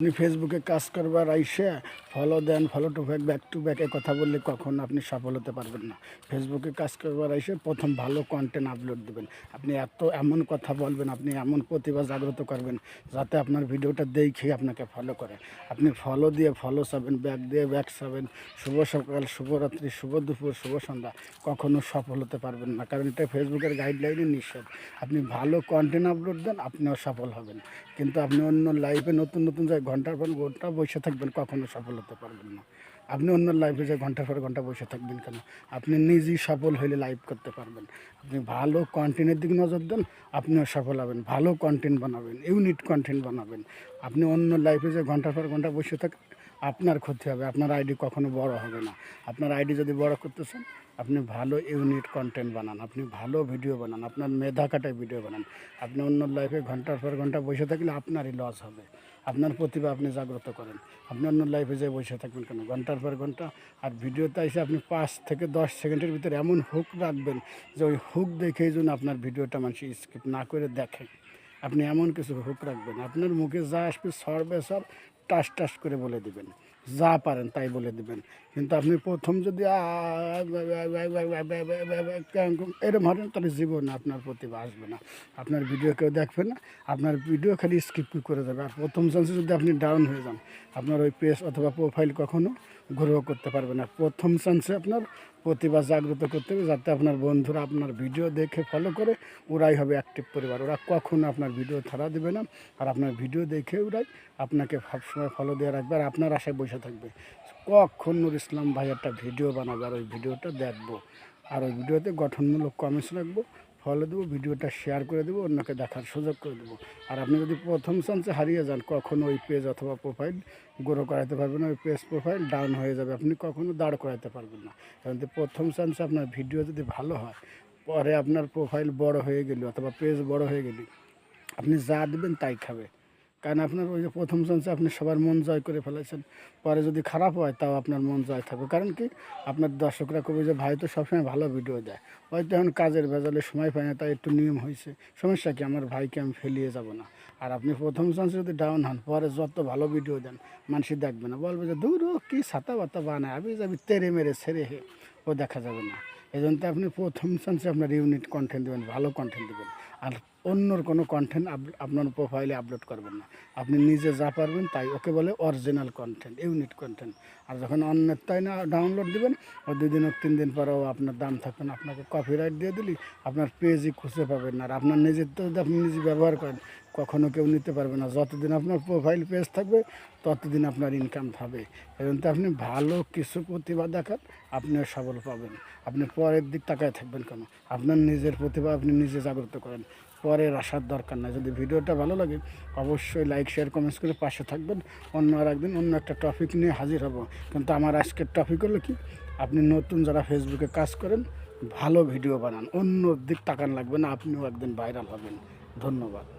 আপনি ফেসবুকে কাজ করবার আইসে follow then follow to back back to back এ কথা বললে কখন আপনি সফল হতে পারবেন না। ফেসবুকে কাজ করবার আইসে প্রথম ভালো কন্টেন্ট আপলোড দেবেন। আপনি এত এমন কথা বলবেন, আপনি এমন প্রতিভা জাগ্রত করবেন যাতে আপনার ভিডিওটা দেখে আপনাকে ফলো করে। আপনি ফলো দিয়ে ফলো চাবেন ব্যাক দিয়ে ব্যাক চাবেন। শুভ সকাল শুভরাত্রি শুভ দুপুর, শুভ সন্ধ্যা। কখনো সফল হতে পারবেন না, কারণ এটা ফেসবুকের গাইডলাইনে নিষেধ। আপনি ভালো কন্টেন্ট আপলোড দেন, আপনিও সফল হবেন। কিন্তু আপনি অন্য লাইফে নতুন নতুন জায়গায় ঘণ্টার পর ঘণ্টা বসে থাকবেন, কখনো সফল হতে পারবেন না। আপনি অন্য লাইফে যে ঘণ্টার পর ঘণ্টা বসে থাকবেন কেন? আপনি নিজেই সফল হইলে লাইভ করতে পারবেন। আপনি ভালো কন্টেন্টের দিকে নজর দেন, আপনিও সফল হবেন। ভালো কন্টেন্ট বানাবেন ইউনিট কন্টেন্ট বানাবেন। আপনি অন্য লাইফে যে ঘণ্টার পর ঘণ্টা বসে থাকেন আপনার ক্ষতি হবে, আপনার আইডি কখনো বড় হবে না। আপনার আইডি যদি বড় করতে চান আপনি ভালো ইউনিট কন্টেন্ট বানান, আপনি ভালো ভিডিও বানান, আপনার মেধা কাটায় ভিডিও বানান। আপনি অন্য লাইফে ঘণ্টার পর ঘণ্টা বসে থাকলে আপনারই লস হবে। আপনার প্রতিভা আপনি জাগ্রত করেন। আপনি অন্য লাইফে যে বসে থাকবেন কেন? ঘণ্টার পর ঘণ্টা আর ভিডিওতে এসে আপনি পাঁচ থেকে দশ সেকেন্ডের ভিতরে এমন হুক রাখবেন যে ওই হুক দেখেই যেন আপনার ভিডিওটা মানুষ স্কিপ না করে দেখে। আপনি এমন কিছু হুক রাখবেন। আপনার মুখে যা আসবে, সর্বে সব টাস টাস করে বলে দিবেন যা পারেন তাই বলে দিবেন কিন্তু আপনি প্রথম যদি এরম হারেন তাহলে জীবনে আপনার প্রতিভা আসবে না আপনার ভিডিও কেউ দেখবে না আপনার ভিডিও খালি স্কিপ করে যাবে আর প্রথম চান্সে যদি আপনি ডাউন হয়ে যান আপনার ওই পেজ অথবা প্রোফাইল কখনো গ্রো করতে পারবে না। প্রথম চান্সে আপনার প্রতিভা জাগ্রত করতে হবে যাতে আপনার বন্ধুরা আপনার ভিডিও দেখে ফলো করে, ওরাই হবে অ্যাক্টিভ পরিবার। ওরা কখনো আপনার ভিডিও ছাড়া দেবে না। আর আপনার ভিডিও দেখে ওরাই আপনাকে সবসময় ফলো দিয়ে রাখবে। আর আপনার আশায় বসে থাকবে। কখন নুর ইসলাম ভাই একটা ভিডিও বানাবে, আর ওই ভিডিওটা দেখব। আর ওই ভিডিওতে গঠনমূলক কমেন্টস রাখব। ফলো দেবো, ভিডিওটা শেয়ার করে দেবো, অন্যকে দেখার সুযোগ করে দেবো। আর আপনি যদি প্রথম চান্সে হারিয়ে যান, কখনো ওই পেজ অথবা প্রোফাইল গ্রো করাতে পারবেন ওই পেজ প্রোফাইল ডাউন হয়ে যাবে। আপনি কখনো দাঁড় করাতে পারবেন না। কারণ প্রথম চান্সে আপনার ভিডিও যদি ভালো হয়, পরে আপনার প্রোফাইল বড় হয়ে গেলে অথবা পেজ বড় হয়ে গেলে, আপনি যা দেবেন তাই খাবে। কারণ আপনার ওই যে প্রথম চান্সে আপনি সবার মন জয় করে ফেলেছেন। পরে যদি খারাপ হয়, তাও আপনার মন জয় থাকবে। কারণ কি? আপনার দর্শকরা কবে যে, ভাই, তো সবসময় ভালো ভিডিও দেয়। হয়তো এখন কাজের ভেজালে সময় পায় না, তাই একটু নিয়ম হয়েছে। সমস্যা কি? আমার ভাইকে আমি ফেলিয়ে যাব না। আর আপনি প্রথম চান্সে যদি ডাউন হন, পরে যত ভালো ভিডিও দেন মানুষ দেখবে না। বলবে যে, দূর, ও কী ছাতা বাতা বানায়? আমি যাবি তেরে মেরে ছেড়ে হে। ও দেখা যাবে না। এই জন্য আপনি প্রথম চান্সে আপনার ইউনিট কন্টেন্ট দেবেন, ভালো কন্টেন্ট দেবেন। আর অন্যর কোনো কন্টেন্ট আপনার প্রোফাইলে আপলোড করবেন না। আপনি নিজে যা পারবেন তাই ওকে বলে অরিজিনাল কন্টেন্ট ইউনিট কন্টেন্ট আর যখন অন্যের তাই না ডাউনলোড দিবেন, ও দুই দিন হোক তিন দিন পরেও আপনার দাম থাকবে না। আপনাকে কপিরাইট দিয়ে দিলি, আপনার পেজই খুঁজে পাবেন না। আর আপনার নিজের তো আপনি নিজে ব্যবহার করেন কখনো কেউ নিতে পারবে না। যতদিন আপনার প্রোফাইল পেজ থাকবে, ততদিন আপনার ইনকাম হবে এবং আপনি ভালো কিছু প্রতিভা দেখান, আপনিও সবল পাবেন। আপনি পরের দিক তাকায় থাকবেন কেন? আপনার নিজের প্রতিভা আপনি নিজে জাগ্রত করেন। পরের আসার দরকার নাই। যদি ভিডিওটা ভালো লাগে, অবশ্যই লাইক শেয়ার কমেন্টস করে পাশে থাকবেন। অন্য আর একদিন অন্য একটা টপিক নিয়ে হাজির হব। কিন্তু আমার আজকের টপিক হলো কি? আপনি নতুন যারা ফেসবুকে কাজ করেন, ভালো ভিডিও বানান। অন্য দিক তাকান লাগবে না, আপনিও একদিন ভাইরাল হবেন। ধন্যবাদ।